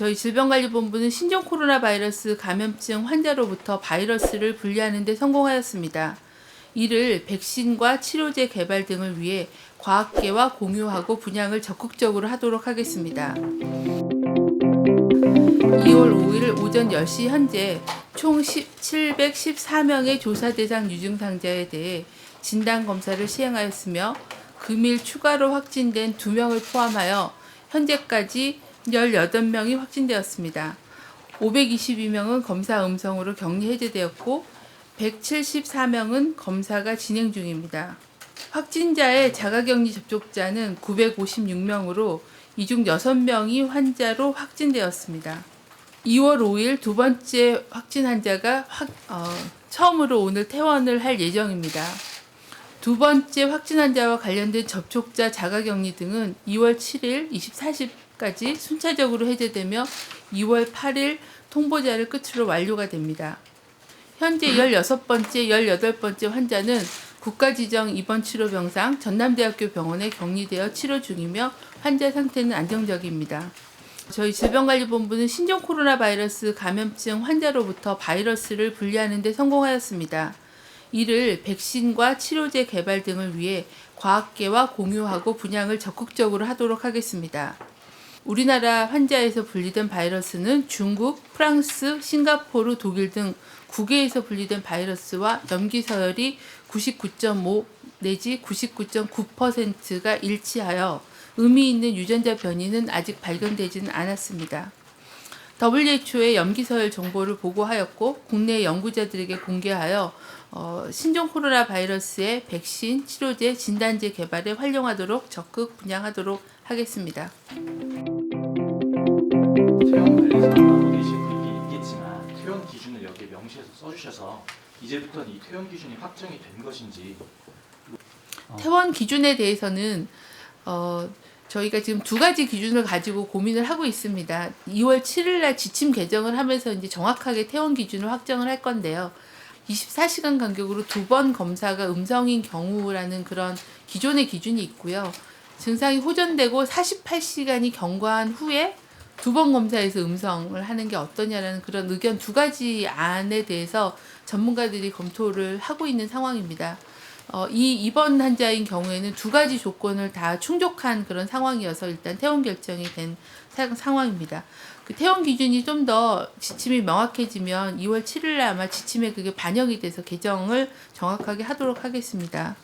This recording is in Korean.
저희 질병관리본부는 신종 코로나 바이러스 감염증 환자로부터 바이러스를 분리하는 데 성공하였습니다. 이를 백신과 치료제 개발 등을 위해 과학계와 공유하고 분양을 적극적으로 하도록 하겠습니다. 2월 5일 오전 10시 현재 총 714명의 조사 대상 유증상자에 대해 진단 검사를 시행하였으며 금일 추가로 확진된 2명을 포함하여 현재까지 18명이 확진되었습니다. 522명은 검사 음성으로 격리 해제되었고 174명은 검사가 진행 중입니다. 확진자의 자가격리 접촉자는 956명으로 이 중 6명이 환자로 확진되었습니다. 2월 5일 두 번째 확진 환자가 확, 어, 처음으로 오늘 퇴원을 할 예정입니다. 두 번째 확진 환자와 관련된 접촉자 자가격리 등은 2월 7일 24시까지 순차적으로 해제되며 2월 8일 통보자를 끝으로 완료가 됩니다. 현재 16번째, 18번째 환자는 국가 지정 입원 치료 병상 전남대학교 병원에 격리되어 치료 중이며 환자 상태는 안정적입니다. 저희 질병관리본부는 신종 코로나 바이러스 감염증 환자로부터 바이러스를 분리하는 데 성공하였습니다. 이를 백신과 치료제 개발 등을 위해 과학계와 공유하고 분양을 적극적으로 하도록 하겠습니다. 우리나라 환자에서 분리된 바이러스는 중국, 프랑스, 싱가포르, 독일 등 9개에서 분리된 바이러스와 염기 서열이 99.5 내지 99.9%가 일치하여 의미 있는 유전자 변이는 아직 발견되지는 않았습니다. WHO의 염기서열 정보를 보고하였고 국내 연구자들에게 공개하여 어, 신종 코로나 바이러스의 백신, 치료제, 진단제 개발에 활용하도록 적극 분양하도록 하겠습니다. 퇴원 관리사 알고 계신 분이 있겠지만 퇴원 기준을 여기에 명시해서 써주셔서 이제부터는 이 퇴원 기준이 확정이 된 것인지 퇴원 기준에 대해서는 어, 저희가 지금 두 가지 기준을 가지고 고민을 하고 있습니다. 2월 7일 날 지침 개정을 하면서 이제 정확하게 퇴원 기준을 확정을 할 건데요. 24시간 간격으로 두 번 검사가 음성인 경우라는 그런 기존의 기준이 있고요. 증상이 호전되고 48시간이 경과한 후에 두 번 검사에서 음성을 하는 게 어떠냐라는 그런 의견 두 가지 안에 대해서 전문가들이 검토를 하고 있는 상황입니다. 어, 이 입원 환자인 경우에는 두 가지 조건을 다 충족한 그런 상황이어서 일단 퇴원 결정이 된 사- 상황입니다. 그 퇴원 기준이 좀 더 지침이 명확해지면 2월 7일에 아마 지침에 그게 반영이 돼서 개정을 정확하게 하도록 하겠습니다.